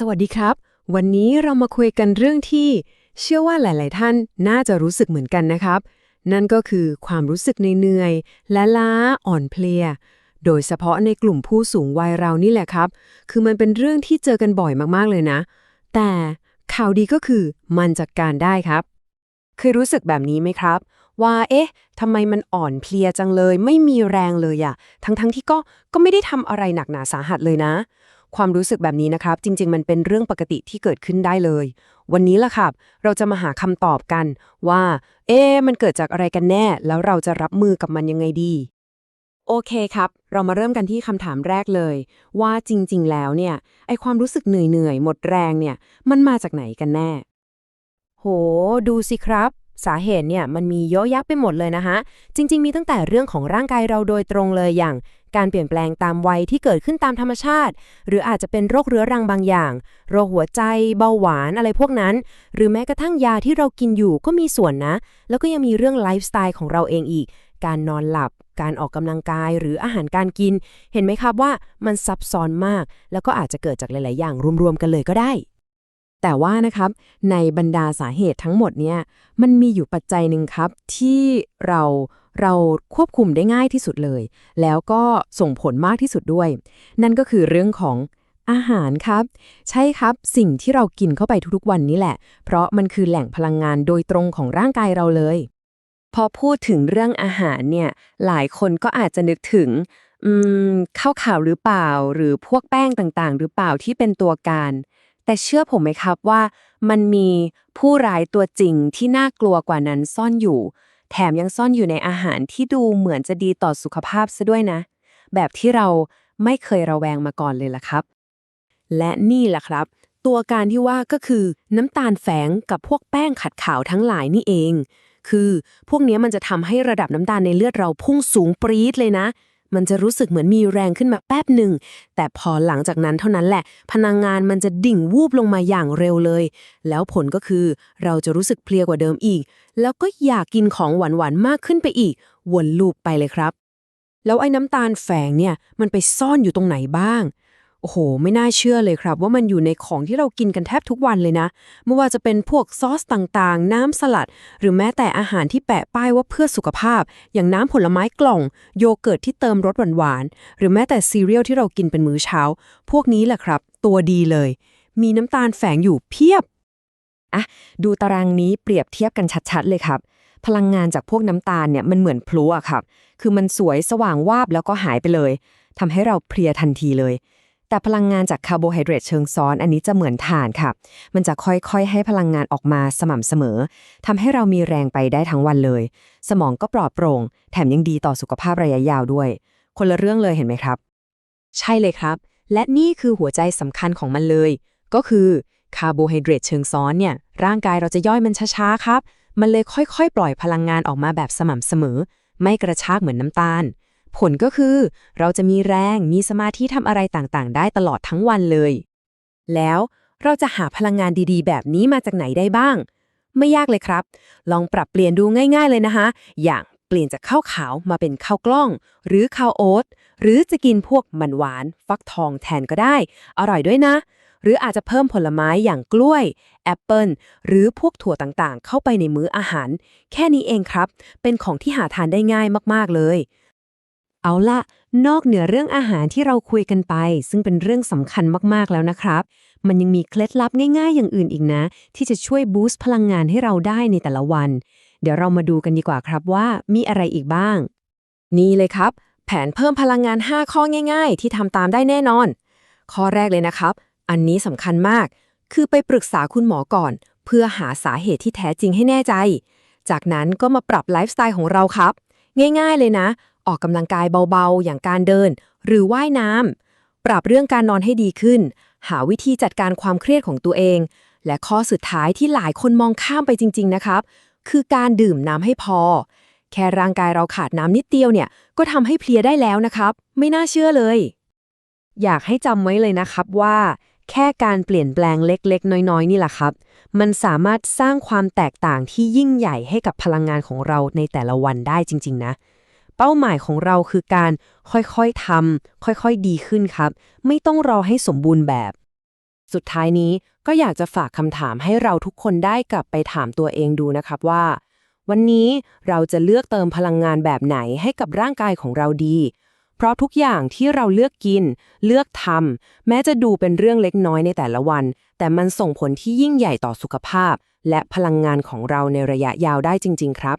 สวัสดีครับ วันนี้เรามาคุยกันเรื่องที่ เชื่อว่าหลาย ๆ ท่านน่าจะรู้สึกเหมือนกันนะครับ นั่นก็คือความรู้สึกเหนื่อยและล้าอ่อนเพลีย โดยเฉพาะในกลุ่มผู้สูงวัยเรานี่แหละครับ คือมันเป็นเรื่องที่เจอกันบ่อยมาก ๆ เลยนะ แต่ข่าวดีก็คือมันจัดการได้ครับ เคยรู้สึกแบบนี้ไหมครับ ว่า เอ๊ะทำไมมันอ่อนเพลียจังเลย ไม่มีแรงเลยอะทั้งๆที่ก็ก็ไม่ได้ทำอะไรหนักหนาสาหัสเลยนะ ความรู้สึกแบบนี้นะครับ จริง ๆ มันเป็นเรื่องปกติที่เกิดขึ้นได้เลย วันนี้ล่ะครับ เราจะมาหาคำตอบกันว่า เอ๊มันเกิดจากอะไรกันแน่ แล้วเราจะรับมือกับมันยังไงดี โอเคครับ เรามาเริ่มกันที่คำถามแรกเลย ว่าจริง ๆ แล้วเนี่ยไอความรู้สึกเหนื่อยๆหมดแรงเนี่ยมันมาจากไหนกันแน่ โห ดูสิครับสาเหตุเนี่ยมันมีเยอะแยะไปหมดเลยนะคะจริง ๆ มีตั้งแต่เรื่องของร่างกายเราโดยตรงเลยอย่าง การเปลี่ยนแปลงตามวัยที่เกิดขึ้นตามธรรมชาติ หรืออาจจะเป็นโรคเรื้อรังบางอย่าง โรคหัวใจ เบาหวานอะไรพวกนั้น หรือแม้กระทั่งยาที่เรากินอยู่ก็มีส่วนนะ แล้วก็ยังมีเรื่องไลฟ์สไตล์ของเราเองอีก การนอนหลับ การออกกำลังกาย หรืออาหารการกิน เห็นไหมครับว่ามันซับซ้อนมาก แล้วก็อาจจะเกิดจากหลาย ๆ อย่างรวม ๆ กันเลยก็ได้ แต่ว่านะครับในบรรดาสาเหตุทั้งหมดเนี่ยมันมีอยู่ปัจจัยหนึ่งครับ ที่เราเราควบคุมได้ง่ายที่สุดเลย แล้วก็ส่งผลมากที่สุดด้วย นั่นก็คือเรื่องของอาหารครับ ใช่ครับสิ่งที่เรากินเข้าไปทุกๆวันนี้แหละ เพราะมันคือแหล่งพลังงานโดยตรงของร่างกายเราเลย พอพูดถึงเรื่องอาหารเนี่ยหลายคนก็อาจจะนึกถึงอืมข้าวขาวหรือเปล่า หรือพวกแป้งต่างๆ หรือเปล่าที่เป็นตัวการ แต่เชื่อผมไหมครับว่ามันมีผู้ร้ายตัวจริงที่น่ากลัวกว่านั้นซ่อนอยู่ แถมยังซ่อนอยู่ในอาหารที่ดูเหมือนจะดีต่อสุขภาพซะด้วยนะ แบบที่เราไม่เคยระแวงมาก่อนเลยล่ะครับ และนี่แหละครับ ตัวการที่ว่าก็คือน้ำตาลแฝงกับพวกแป้งขัดขาวทั้งหลายนี่เอง คือพวกนี้มันจะทำให้ระดับน้ำตาลในเลือดเราพุ่งสูงปรี๊ดเลยนะ มันจะรู้สึกเหมือนมีแรงขึ้นมาแป๊บหนึ่ง แต่พอหลังจากนั้นเท่านั้นแหละ พลังงานมันจะดิ่งวูบลงมาอย่างเร็วเลย แล้วผลก็คือเราจะรู้สึกเพลียกว่าเดิมอีก แล้วก็อยากกินของหวานๆมากขึ้นไปอีก วนลูปไปเลยครับ แล้วไอ้น้ำตาลแฝงเนี่ย มันไปซ่อนอยู่ตรงไหนบ้าง โอ้โห ไม่น่าเชื่อเลยครับ ว่ามันอยู่ในของที่เรากินกันแทบทุกวันเลยนะ ไม่ว่าจะเป็นพวกซอสต่างๆ น้ำสลัด หรือแม้แต่อาหารที่แปะป้ายว่าเพื่อสุขภาพ อย่างน้ำผลไม้กล่อง โยเกิร์ตที่เติมรสหวานๆ หรือแม้แต่ซีเรียลที่เรากินเป็นมื้อเช้า พวกนี้แหละครับ ตัวดีเลย มีน้ำตาลแฝงอยู่เพียบอะดูตารางนี้เปรียบเทียบกันชัดๆเลยครับ พลังงานจากพวกน้ำตาลเนี่ยมันเหมือนพลุอะครับ คือมันสวยสว่างวาบแล้วก็หายไปเลยทำให้เราเพลียทันทีเลย แต่พลังงานจากคาร์โบไฮเดรตเชิงซ้อนอันนี้จะเหมือนถ่านค่ะ มันจะค่อยๆ ให้พลังงานออกมาสม่ำเสมอทำให้เรามีแรงไปได้ทั้งวันเลย สมองก็ปลอดโปร่ง แถมยังดีต่อสุขภาพระยะยาวด้วย คนละเรื่องเลยเห็นไหมครับ ใช่เลยครับ และนี่คือหัวใจสำคัญของมันเลย ก็คือคาร์โบไฮเดรตเชิงซ้อนเนี่ยร่างกายเราจะย่อยมันช้าๆครับ มันเลยค่อยๆ ปล่อยพลังงานออกมาแบบสม่ำเสมอ ไม่กระชากเหมือนน้ำตาล ผลก็คือ เราจะมีแรงมีสมาธิทำอะไรต่างๆ ได้ตลอดทั้งวันเลย แล้วเราจะหาพลังงานดีๆ แบบนี้มาจากไหนได้บ้าง ไม่ยากเลยครับ ลองปรับเปลี่ยนดูง่ายๆเลยนะคะอย่างเปลี่ยนจากข้าวขาวมาเป็นข้าวกล้อง หรือข้าวโอ๊ตหรือจะกินพวกมันหวาน ฟักทองแทนก็ได้ อร่อยด้วยนะ หรืออาจจะเพิ่มผลไม้อย่างกล้วย แอปเปิลหรือพวกถั่วต่างๆ เข้าไปในมื้ออาหาร แค่นี้เองครับ เป็นของที่หาทานได้ง่ายมากๆเลย เอาละนอกเหนือเรื่องอาหารที่เราคุยกันไป ซึ่งเป็นเรื่องสำคัญมากๆแล้วนะครับ มันยังมีเคล็ดลับง่ายๆ อย่างอื่นอีกนะ ที่จะช่วยบูสต์พลังงานให้เราได้ในแต่ละวัน เดี๋ยวเรามาดูกันดีกว่าครับว่ามีอะไรอีกบ้าง นี่เลยครับ แผนเพิ่มพลังงาน 5 ข้อง่าย ๆ ที่ทำตามได้แน่นอน ข้อแรกเลยนะครับ อันนี้สำคัญมาก คือไปปรึกษาคุณหมอก่อน เพื่อหาสาเหตุที่แท้จริงให้แน่ใจ จากนั้นก็มาปรับไลฟ์สไตล์ของเราครับ ง่าย ๆ เลยนะ ออกกำลังกายเบาๆ อย่างการเดิน หรือว่ายน้ำปรับเรื่องการนอนให้ดีขึ้น หาวิธีจัดการความเครียดของตัวเอง และข้อสุดท้ายที่หลายคนมองข้ามไปจริง ๆ นะครับ คือการดื่มน้ำให้พอ แค่ร่างกายเราขาดน้ำนิดเดียวเนี่ย ก็ทำให้เพลียได้แล้วนะครับ ไม่น่าเชื่อเลย อยากให้จำไว้เลยนะครับว่าแค่การเปลี่ยนแปลงเล็กๆ น้อย ๆ นี่แหละครับ มันสามารถสร้างความแตกต่างที่ยิ่งใหญ่ให้กับพลังงานของเราในแต่ละวันได้จริง ๆ นะ เป้าหมายของเราคือการค่อยๆทำค่อยๆดีขึ้นครับ ไม่ต้องรอให้สมบูรณ์แบบ สุดท้ายนี้ก็อยากจะฝากคำถามให้เราทุกคนได้กลับไปถามตัวเองดูนะครับว่า วันนี้เราจะเลือกเติมพลังงานแบบไหนให้กับร่างกายของเราดี เพราะทุกอย่างที่เราเลือกกิน เลือกทำแม้จะดูเป็นเรื่องเล็กน้อยในแต่ละวัน แต่มันส่งผลที่ยิ่งใหญ่ต่อสุขภาพ และพลังงานของเราในระยะยาวได้จริง ๆ ครับ